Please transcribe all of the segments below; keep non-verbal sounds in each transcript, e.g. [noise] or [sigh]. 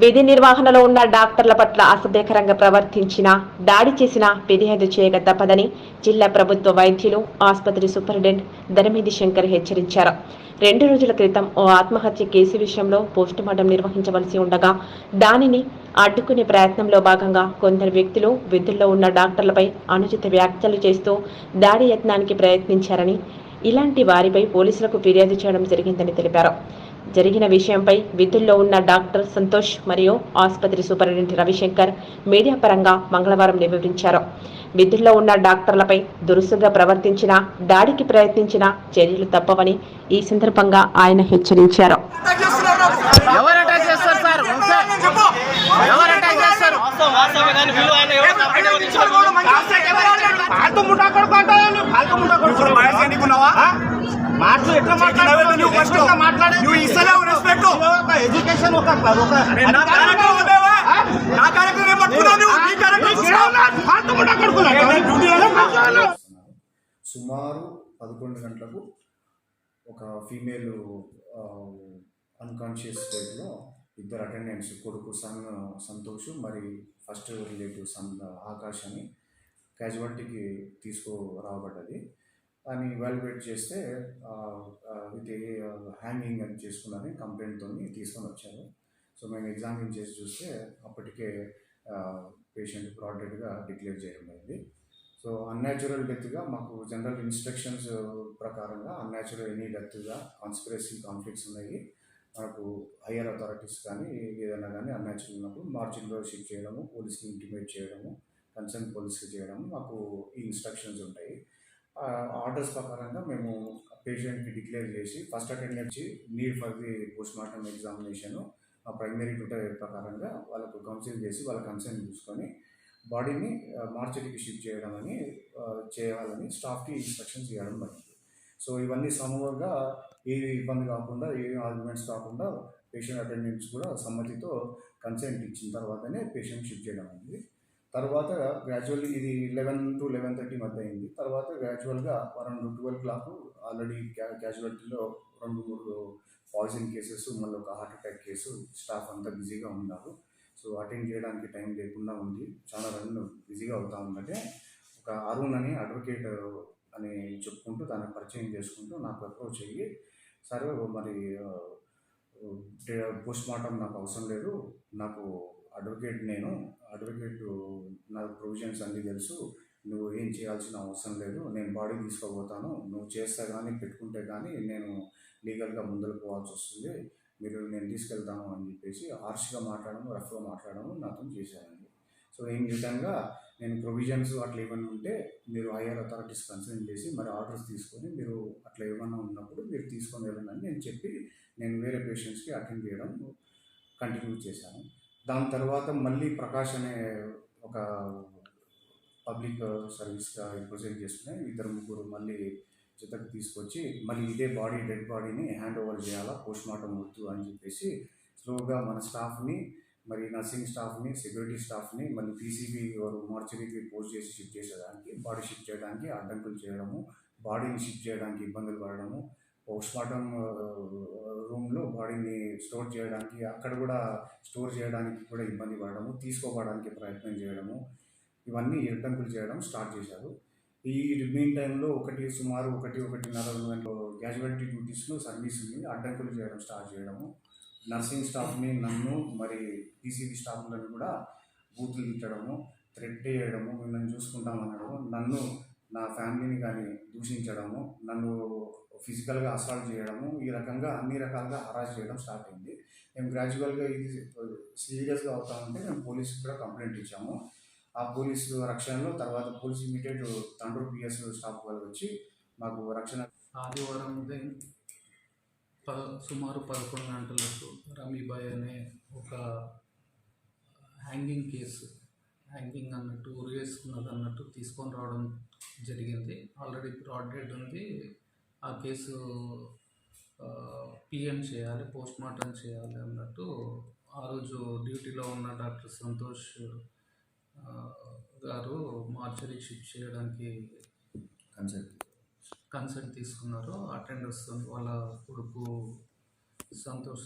విధి నిర్వహణలో ఉన్న డాక్టర్ల పట్ల అసభ్యకరంగా ప్రవర్తించిన దాడి చేసిన ఫిర్యాదు చేయక తప్పదని జిల్లా ప్రభుత్వ వైద్యులు ఆసుపత్రి సూపరింటెండెంట్ ధనమిది శంకర్ హెచ్చరించారు. రెండు రోజుల క్రితం ఓ ఆత్మహత్య కేసు విషయంలో పోస్టుమార్టం నిర్వహించవలసి ఉండగా దానిని అడ్డుకునే ప్రయత్నంలో భాగంగా కొందరు వ్యక్తులు విధుల్లో ఉన్న డాక్టర్లపై అనుచిత వ్యాఖ్యలు చేస్తూ దాడి యత్నానికి ప్రయత్నించారని ఇలాంటి వారిపై పోలీసులకు ఫిర్యాదు చేయడం జరిగిందని తెలిపారు. జరిగిన విషయంపై విధుల్లో ఉన్న డాక్టర్ సంతోష్ మరియు ఆసుపత్రి సూపరింటెండెంట్ రవిశంకర్ మీడియా పరంగా మంగళవారం వివరించారు విధుల్లో ఉన్న డాక్టర్లపై దురుసుగా ప్రవర్తించిన దాడికి ప్రయత్నించిన చర్యలు తప్పవని ఈ సందర్భంగా ఆయన హెచ్చరించారు. వాస్తవం కానీ వీళ్ళు ఆయన ముఠా కొడుకు ముఠా కొడుకు. మహేష్ ఎన్నుకున్నావా? మాటలు ఎట్లా నువ్వు. నువ్వు ఇస్తలేవు. ఎడ్యుకేషన్ ఒక ఒక నా? నా? నీ ముఠా. సుమారు పదకొండు గంటలకు ఒక ఫీమేల్ అన్కాన్షియస్ స్టేట్లో ఇద్దరు అటెండెంట్స్ కొడుకు సన్ సంతోష్ మరి ఫస్ట్ రిలేటివ్ సన్ ఆకాష్ అని క్యాజువాలిటీకి తీసుకురాబడ్డది. దాన్ని ఇవాల్యుయేట్ చేస్తే ఇది హ్యాంగింగ్ అని చేసుకున్నది కంప్లైంట్తో తీసుకొని వచ్చారు. సో మేము ఎగ్జామిన్ చేసి చూస్తే అప్పటికే పేషెంట్ బ్రాడెడ్గా డిక్లేర్ చేయడం అయింది సో అన్యాచురల్ డెత్గా మాకు జనరల్ ఇన్స్ట్రక్షన్స్ ప్రకారంగా అన్యాచురల్ ఎనీ డెత్గా కాన్స్పిరసీ కాన్ఫ్లిక్ట్స్ ఉన్నాయి. మనకు హయ్యర్ అథారిటీస్ కానీ ఏదైనా కానీ అన్యాచురల్ ఉన్నప్పుడు మార్జిన్లో షిఫ్ట్ చేయడము పోలీస్కి ఇంటిమేట్ చేయడము కన్సర్న్ పోలీస్కి చేయడము మాకు ఈ ఇన్స్ట్రక్షన్స్ ఉంటాయి. ఆర్డర్స్ ప్రకారంగా మేము పేషెంట్కి డిక్లేర్ చేసి first attendant need for the post mortem examination ఆ ప్రైమరీ ట్యూటర్ ప్రకారంగా వాళ్ళకు కౌన్సిల్ చేసి వాళ్ళ కన్సర్న్ చూసుకొని బాడీని మార్చరీకి షిఫ్ట్ చేయడం అని చేయాలని స్టాఫ్కి ఇన్స్ట్రక్షన్స్ ఇవ్వడం జరిగింది. సో ఇవన్నీ సమూహంగా ఏ ఇబ్బంది కాకుండా ఏ ఆర్గ్యుమెంట్స్ కాకుండా పేషెంట్ అటెండెంట్స్ కూడా సమ్మతితో కన్సెంట్ ఇచ్చిన తర్వాతనే పేషెంట్ షిఫ్ట్ చేయడం అయింది. తర్వాత గ్రాడ్యువల్లీ ఇది లెవెన్ టు లెవెన్ థర్టీ మధ్య అయింది. తర్వాత గ్రాడ్యువల్గా అరౌండ్ ట్వెల్వ్ క్లాక్ ఆల్రెడీ క్యాజువాలిటీలో రెండు మూడు పాయిజన్ కేసెస్ మళ్ళీ ఒక హార్ట్ అటాక్ కేసు స్టాఫ్ అంతా బిజీగా ఉన్నారు. సో అటెండ్ చేయడానికి టైం లేకుండా ఉంది. చాలా రన్ బిజీగా అవుతా ఉందంటే ఒక అరుణ్ అని అడ్వకేట్ అని చెప్పుకుంటూ దాన్ని పరిచయం చేసుకుంటూ నాకు అప్రోచ్ అయ్యి సరే మరి పోస్ట్ మార్టం నాకు అవసరం లేదు నాకు అడ్వకేట్ నేను అడ్వకేట్ నాకు ప్రొవిజన్స్ అన్నీ తెలుసు నువ్వు ఏం చేయాల్సిన అవసరం లేదు నేను బాడీ తీసుకోబోతాను నువ్వు చేస్తే కానీ పెట్టుకుంటే కానీ నేను లీగల్గా ముందుకు పోవాల్సి వస్తుంది మీరు నేను తీసుకెళ్తాను అని చెప్పేసి హార్ష్గా మాట్లాడము రఫ్గా మాట్లాడము నాతో చేశానండి సో ఏం విధంగా నేను ప్రొవిజన్స్ అట్లా ఏమైనా ఉంటే మీరు హైయర్ అథారిటీస్ కన్సల్ట్ చేసి మరి ఆర్డర్స్ తీసుకొని మీరు అట్లా ఏమైనా ఉన్నప్పుడు మీరు తీసుకొని వెళ్ళండి నేను చెప్పి నేను వేరే పేషెంట్స్కి అటెండ్ చేయడం కంటిన్యూ చేశాను. దాని తర్వాత మళ్ళీ ప్రకాష్ అనే ఒక పబ్లిక్ సర్వీస్గా రిప్రజెంట్ చేసుకుని ఇద్దరు ముగ్గురు మళ్ళీ చిత్తకు తీసుకొచ్చి మళ్ళీ ఇదే బాడీ డెడ్ బాడీని హ్యాండ్ ఓవర్ చేయాలా? పోస్ట్ మార్టం వద్దు అని చెప్పేసి స్లోగా మన స్టాఫ్ని మరి నర్సింగ్ స్టాఫ్ని సెక్యూరిటీ స్టాఫ్ని మళ్ళీ పీసీబీ వారు మార్చరీకి పోస్ట్ చేసి షిఫ్ట్ చేసేదానికి బాడీ షిఫ్ట్ చేయడానికి అడ్డంకులు చేయడము బాడీని షిఫ్ట్ చేయడానికి ఇబ్బందులు పడడము పోస్ట్ మార్టం రూమ్లో బాడీని స్టోర్ చేయడానికి అక్కడ కూడా స్టోర్ చేయడానికి కూడా ఇబ్బంది పడడము తీసుకోవడానికి ప్రయత్నం చేయడము ఇవన్నీ అడ్డంకులు చేయడం స్టార్ట్ చేశారు. ఈ మెయిన్ టైంలో ఒకటి సుమారు ఒకటి ఒకటిన్నర గంటలో క్యాజువాలిటీ డ్యూటీస్లో సర్వీస్ని అడ్డంకులు చేయడం స్టార్ట్ చేయడము. నర్సింగ్ స్టాఫ్ని నన్ను మరి పీసీబీ స్టాఫ్లను కూడా బూతులు తిట్టడము థ్రెడ్ చేయడము నన్ను చూసుకుంటామనడము నన్ను నా ఫ్యామిలీని కానీ దూషించడము నన్ను ఫిజికల్గా అసాల్ట్ చేయడము ఈ రకంగా అన్ని రకాలుగా హరాస్ చేయడం స్టార్ట్ అయింది. మేము గ్రాడ్యువల్గా ఇది సీరియస్గా అవుతా ఉంటే మేము పోలీస్కి కూడా కంప్లైంట్ ఇచ్చాము. ఆ పోలీసు రక్షణలో తర్వాత పోలీస్ ఇమీడియట్ తండ్రి పిఎస్ స్టాఫ్ వాళ్ళు వచ్చి మాకు రక్షణ ఆదివారం ఉదయం ప సుమారు పదకొండు గంటలకు రమీబాయ్ అనే ఒక హ్యాంగింగ్ కేసు హ్యాంగింగ్ అన్నట్టు ఉరివేసుకున్నది అన్నట్టు తీసుకొని రావడం జరిగింది. ఆల్రెడీ బ్రాడ్ డేట్ ఉంది. ఆ కేసు పిఎం చేయాలి పోస్ట్ మార్టం చేయాలి అన్నట్టు ఆ రోజు డ్యూటీలో ఉన్న డాక్టర్ సంతోష్ గారు మార్చరీ షిఫ్ట్ చేయడానికి కన్సల్ట్ కన్సల్ట్ తీసుకున్నారు అటెండర్స్ వాళ్ళ కొడుకు సంతోష్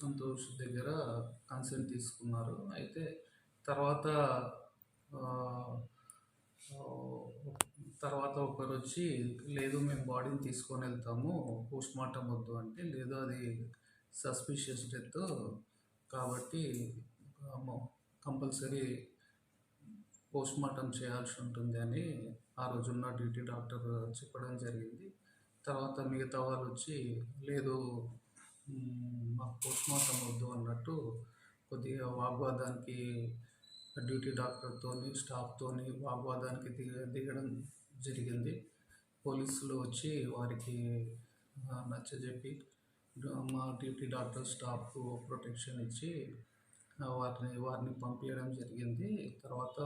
సంతోష్ దగ్గర కన్సల్ట్ తీసుకున్నారు. అయితే తర్వాత తర్వాత ఒకరు వచ్చి లేదు మేము బాడీని తీసుకొని వెళ్తాము పోస్ట్ మార్టం వద్దు అంటే లేదు అది సస్పిషియస్ డెత్ కాబట్టి కంపల్సరీ పోస్ట్ మార్టం చేయాల్సి ఉంటుంది అని ఆ రోజున్న డ్యూటీ డాక్టర్ చెప్పడం జరిగింది. తర్వాత మిగతా వాళ్ళు వచ్చి లేదు మాకు పోస్ట్ మార్టం వద్దు అన్నట్టు కొద్దిగా వాగ్వాదానికి డ్యూటీ డాక్టర్తోని స్టాఫ్తోని వాగ్వాదానికి దిగ దిగడం జరిగింది. పోలీసులు వచ్చి వారికి నచ్చజెప్పి మా డ్యూటీ డాక్టర్ స్టాఫ్కు ప్రొటెక్షన్ ఇచ్చి వారిని వారిని పంపించడం జరిగింది. తర్వాత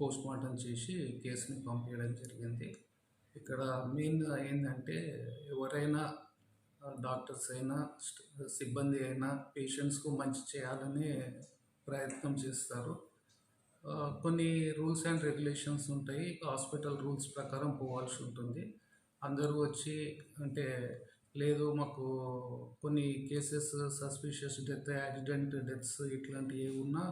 పోస్ట్ మార్టం చేసి కేసుని పంపించడం జరిగింది. ఇక్కడ మెయిన్ ఏంటంటే ఎవరైనా డాక్టర్స్ అయినా సిబ్బంది అయినా పేషెంట్స్కు మంచి చేయాలని ప్రయత్నం చేస్తారు. కొన్ని రూల్స్ అండ్ రెగ్యులేషన్స్ ఉంటాయి. హాస్పిటల్ రూల్స్ ప్రకారం పోవాల్సి ఉంటుంది. అందరూ వచ్చి అంటే లేదు మాకు కొన్ని cases suspicious death accident deaths ఇట్లాంటివి ఏ ఉన్నా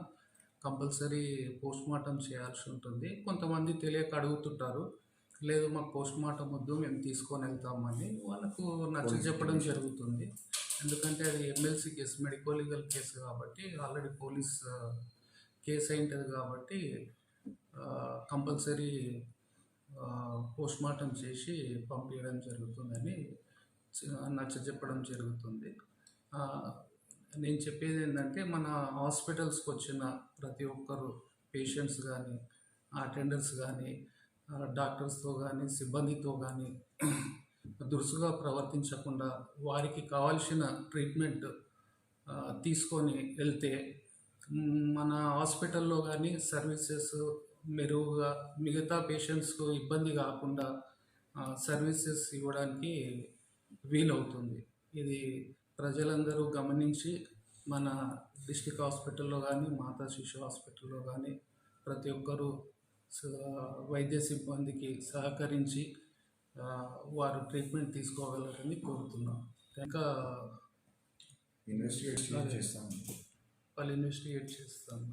కంపల్సరీ పోస్ట్ మార్టం చేయాల్సి ఉంటుంది. కొంతమంది తెలియక అడుగుతుంటారు లేదు మాకు పోస్ట్ మార్టం వద్దు మేము తీసుకొని వెళ్తామని వాళ్ళకు నచ్చ చెప్పడం జరుగుతుంది. ఎందుకంటే అది MLC case medico legal case కాబట్టి ఆల్రెడీ పోలీస్ కేసు అయింటుంది కాబట్టి కంపల్సరీ పోస్ట్ మార్టం చేసి పంపించడం జరుగుతుందని నచ్చ చెప్పడం జరుగుతుంది. నేను చెప్పేది ఏంటంటే మన హాస్పిటల్స్కి వచ్చిన ప్రతి ఒక్కరు పేషెంట్స్ కానీ అటెండర్స్ కానీ డాక్టర్స్తో కానీ సిబ్బందితో కానీ [clears throat] దురుసుగా ప్రవర్తించకుండా వారికి కావాల్సిన ట్రీట్మెంట్ తీసుకొని వెళ్తే మన హాస్పిటల్లో కానీ సర్వీసెస్ మెరుగుగా మిగతా పేషెంట్స్కు ఇబ్బంది కాకుండా సర్వీసెస్ ఇవ్వడానికి వీలవుతుంది. ఇది ప్రజలందరూ గమనించి మన డిస్టిక్ హాస్పిటల్లో కానీ మాతా శిశు హాస్పిటల్లో కానీ ప్రతి ఒక్కరూ వైద్య సిబ్బందికి సహకరించి వారు ట్రీట్మెంట్ తీసుకోగలరని కోరుతున్నాం. ఇంకా ఇన్వెస్టిగేట్ చేస్తాం. వాళ్ళు ఇన్వెస్టిగేట్ చేస్తాం.